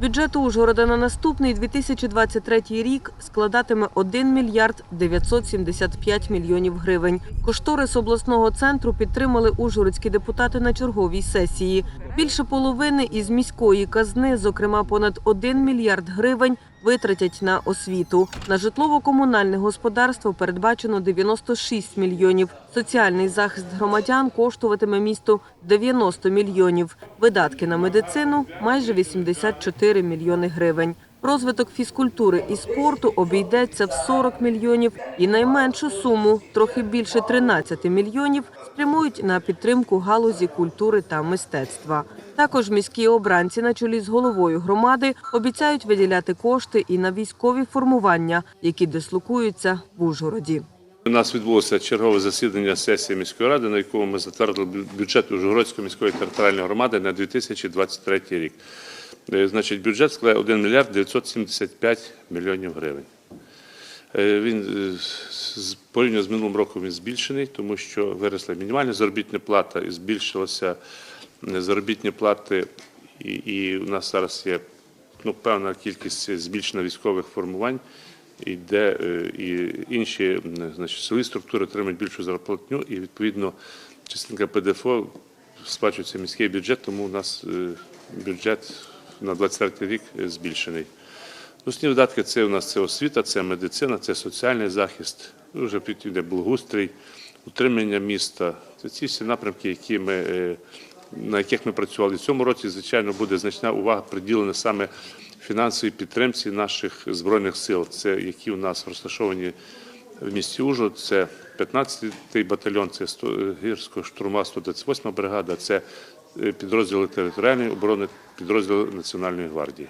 Бюджет Ужгорода на наступний 2023 рік складатиме 1 мільярд 975 мільйонів гривень. Кошторис обласного центру підтримали ужгородські депутати на черговій сесії. Більше половини із міської казни, зокрема понад 1 мільярд гривень, витратять на освіту. На житлово-комунальне господарство передбачено 96 мільйонів. Соціальний захист громадян коштуватиме місту 90 мільйонів. Видатки на медицину майже 84 мільйони гривень. Розвиток фізкультури і спорту обійдеться в 40 мільйонів і найменшу суму, трохи більше 13 мільйонів, спрямують на підтримку галузі культури та мистецтва. Також міські обранці на чолі з головою громади обіцяють виділяти кошти і на військові формування, які дислокуються в Ужгороді. У нас відбулося чергове засідання сесії міської ради, на якому ми затвердили бюджет Ужгородської міської територіальної громади на 2023 рік. Е, Значить, бюджет складає 1 мільярд 975 мільйонів гривень. Е, Він е, порівняно з минулим роком він збільшений, тому що виросла мінімальна заробітна плата і збільшилася заробітні плати, і, і у нас зараз є ну, певна кількість збільшена військових формувань, і де е, і інші значить, силові структури отримують більшу зарплатню, і відповідно частинка ПДФО сплачується міський бюджет, тому у нас е, бюджет на 23 рік збільшений. Основні видатки це у нас це освіта, це медицина, це соціальний захист, вже підійде благоустрій, утримання міста. Це ці всі напрямки, які ми, е, на яких ми працювали в цьому році. Звичайно, буде значна увага приділена саме фінансовій підтримці наших збройних сил, це які у нас розташовані в місті Ужгород. Це 15-й батальйон, це 100 гірського штурма, 128 бригада, це е, підрозділи територіальної оборони, підрозділи Національної гвардії.